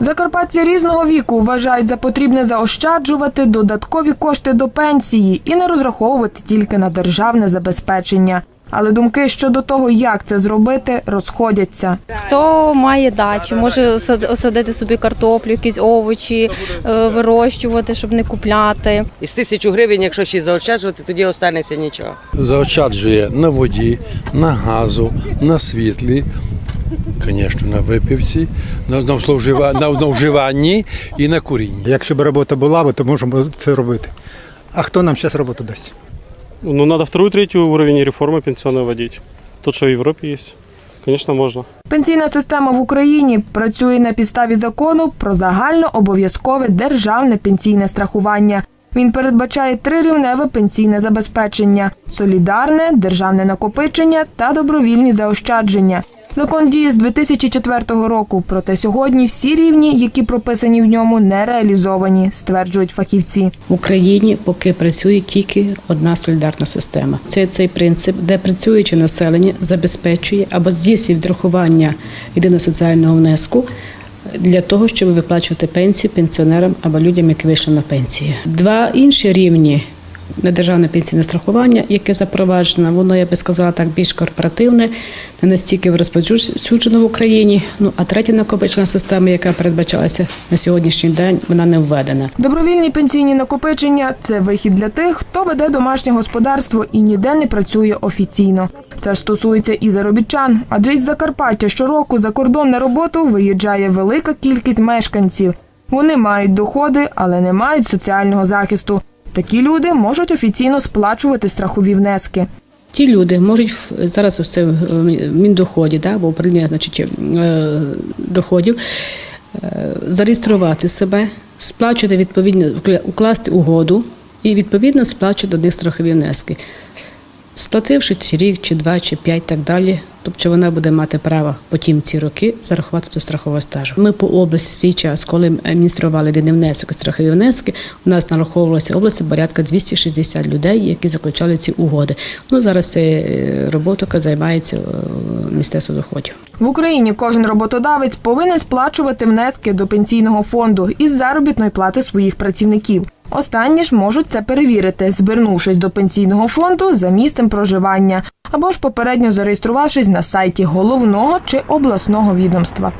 Закарпатці різного віку вважають за потрібне заощаджувати додаткові кошти до пенсії і не розраховувати тільки на державне забезпечення. Але думки щодо того, як це зробити, розходяться. Хто має дачі, може осадити собі картоплю, якісь овочі, е, вирощувати, щоб не купляти. Із тисячу гривень, якщо ще заощаджувати, тоді останеться нічого. заощаджує на воді, на газу, на світлі, звісно, на випивці, на, на, вжива- на, на вживанні і на курінні. Якщо б робота була, то можемо це робити. А хто нам зараз роботу дасть? Ну, надо второй, третий уровень реформы пенсионной вводить. Тот, что в Европе есть. Конечно, можно. Пенсійна система в Україні працює на підставі закону про загальнообов'язкове державне пенсійне страхування. Він передбачає трирівневе пенсійне забезпечення: солідарне, державне накопичення та добровільні заощадження. Закон діє з 2004 року, проте сьогодні всі рівні, які прописані в ньому, не реалізовані, стверджують фахівці. В Україні поки працює тільки одна солідарна система. Це цей принцип, де працююче населення забезпечує або здійснює відрахування єдиного соціального внеску для того, щоб виплачувати пенсії пенсіонерам або людям, які вийшли на пенсії. Два інші рівні. Недержавне пенсійне страхування, яке запроваджено, воно, я би сказала, так більш корпоративне, не настільки розповсюджено в Україні. Ну а третя накопичена система, яка передбачалася на сьогоднішній день, вона не введена. Добровільні пенсійні накопичення це вихід для тих, хто веде домашнє господарство і ніде не працює офіційно. Це ж стосується і заробітчан, адже із Закарпаття щороку за кордон на роботу виїжджає велика кількість мешканців. Вони мають доходи, але не мають соціального захисту. Такі люди можуть офіційно сплачувати страхові внески. Ті люди можуть зараз це в міндоході, да, бо управління значить, е, доходів е, зареєструвати себе, сплачувати відповідно, укласти угоду і відповідно сплачувати до них страхові внески. Сплативши чи рік, чи два, чи п'ять, так далі. Тобто вона буде мати право потім ці роки зарахувати до страхового стажу. Ми по області свій час, коли адміністрували єдиний внесок і страхові внески, у нас нараховувалося області порядка 260 людей, які заключали ці угоди. Ну зараз це е, робота, займається е, Міністерство доходів. В Україні кожен роботодавець повинен сплачувати внески до пенсійного фонду із заробітної плати своїх працівників. Останні ж можуть це перевірити, звернувшись до пенсійного фонду за місцем проживання або ж попередньо зареєструвавшись на сайті головного чи обласного відомства.